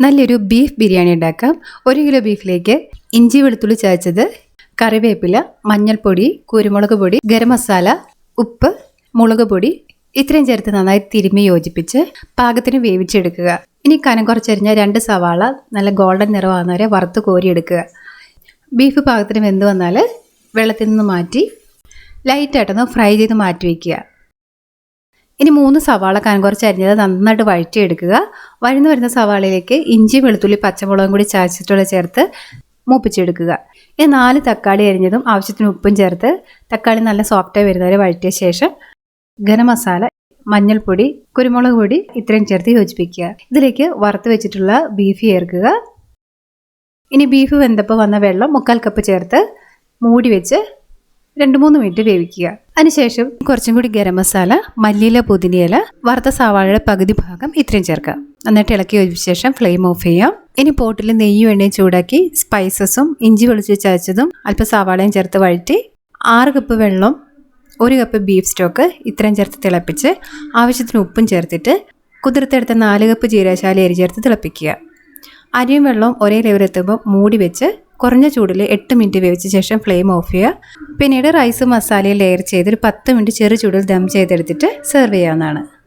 നല്ലൊരു ബീഫ് ബിരിയാണി ഉണ്ടാക്കാം. ഒരു കിലോ ബീഫിലേക്ക് ഇഞ്ചി വെളുത്തുള്ളി ചതച്ചത് കറിവേപ്പില മഞ്ഞൾപ്പൊടി കുരുമുളക് പൊടി ഗരം മസാല ഉപ്പ് മുളക് പൊടി ഇത്രയും ചേർത്ത് നന്നായി തിരുമ്മി യോജിപ്പിച്ച് പാകത്തിന് വേവിച്ചെടുക്കുക. ഇനി കനം കുറച്ചരിഞ്ഞ രണ്ട് സവാള നല്ല ഗോൾഡൻ നിറമാകുന്നവരെ വറുത്ത് കോരിയെടുക്കുക. ബീഫ് പാകത്തിന് വെന്ത് വന്നാൽ വെള്ളത്തിൽ നിന്ന് മാറ്റി ലൈറ്റായിട്ടൊന്ന് ഫ്രൈ ചെയ്ത് മാറ്റി വയ്ക്കുക ഇനി മൂന്ന് സവാള കുറച്ച് അരിഞ്ഞത് നന്നായിട്ട് വഴറ്റിയെടുക്കുക. വഴന്നു വരുന്ന സവാളയിലേക്ക് ഇഞ്ചി വെളുത്തുള്ളി പച്ചമുളകും കൂടി ചായച്ചിട്ടുള്ള ചേർത്ത് മൂപ്പിച്ചെടുക്കുക. ഇനി നാല് തക്കാളി അരിഞ്ഞതും ആവശ്യത്തിന് ഉപ്പും ചേർത്ത് തക്കാളി നല്ല സോഫ്റ്റായി വരുന്നവരെ വഴറ്റിയ ശേഷം ഗരം മസാല മഞ്ഞൾപ്പൊടി കുരുമുളക് പൊടി ഇത്രയും ചേർത്ത് യോജിപ്പിക്കുക. ഇതിലേക്ക് വറുത്ത് വെച്ചിട്ടുള്ള ബീഫ് ചേർക്കുക. ഇനി ബീഫ് വെന്തപ്പോൾ വന്ന വെള്ളം മുക്കാൽ കപ്പ് ചേർത്ത് മൂടി വെച്ച് രണ്ട് മൂന്ന് മിനിറ്റ് വേവിക്കുക. അതിനുശേഷം കുറച്ചും കൂടി ഗരം മസാല മല്ലിയില പുതിനയില വറുത്ത സവാഴയുടെ പകുതി ഭാഗം ഇത്രയും ചേർക്കുക. എന്നിട്ട് ഇളക്കി ഒഴിച്ച ശേഷം ഫ്ലെയിം ഓഫ് ചെയ്യാം. ഇനി പോട്ടിൽ നെയ്യും എണ്ണയും ചൂടാക്കി സ്പൈസസും ഇഞ്ചി വെളിച്ച് ചതച്ചതും അല്പം സവാളയും ചേർത്ത് വഴറ്റി ആറ് കപ്പ് വെള്ളം ഒരു കപ്പ് ബീഫ് സ്റ്റോക്ക് ഇത്രയും ചേർത്ത് തിളപ്പിച്ച് ആവശ്യത്തിന് ഉപ്പും ചേർത്തിട്ട് കുതിർത്തെടുത്ത നാല് കപ്പ് ജീരകശാല അരി ചേർത്ത് തിളപ്പിക്കുക. അരിയും വെള്ളവും ഒരേ ലെവലെത്തുമ്പോൾ മൂടി വെച്ച് കുറഞ്ഞ ചൂടിൽ എട്ട് മിനിറ്റ് വേവിച്ച ശേഷം ഫ്ലെയിം ഓഫ് ചെയ്യുക. പിന്നീട് റൈസ് മസാലയിൽ ലെയർ ചെയ്ത് ഒരു പത്ത് മിനിറ്റ് ചെറു ചൂടിൽ ദം ചെയ്തെടുത്തിട്ട് സെർവ് ചെയ്യാവുന്നതാണ്.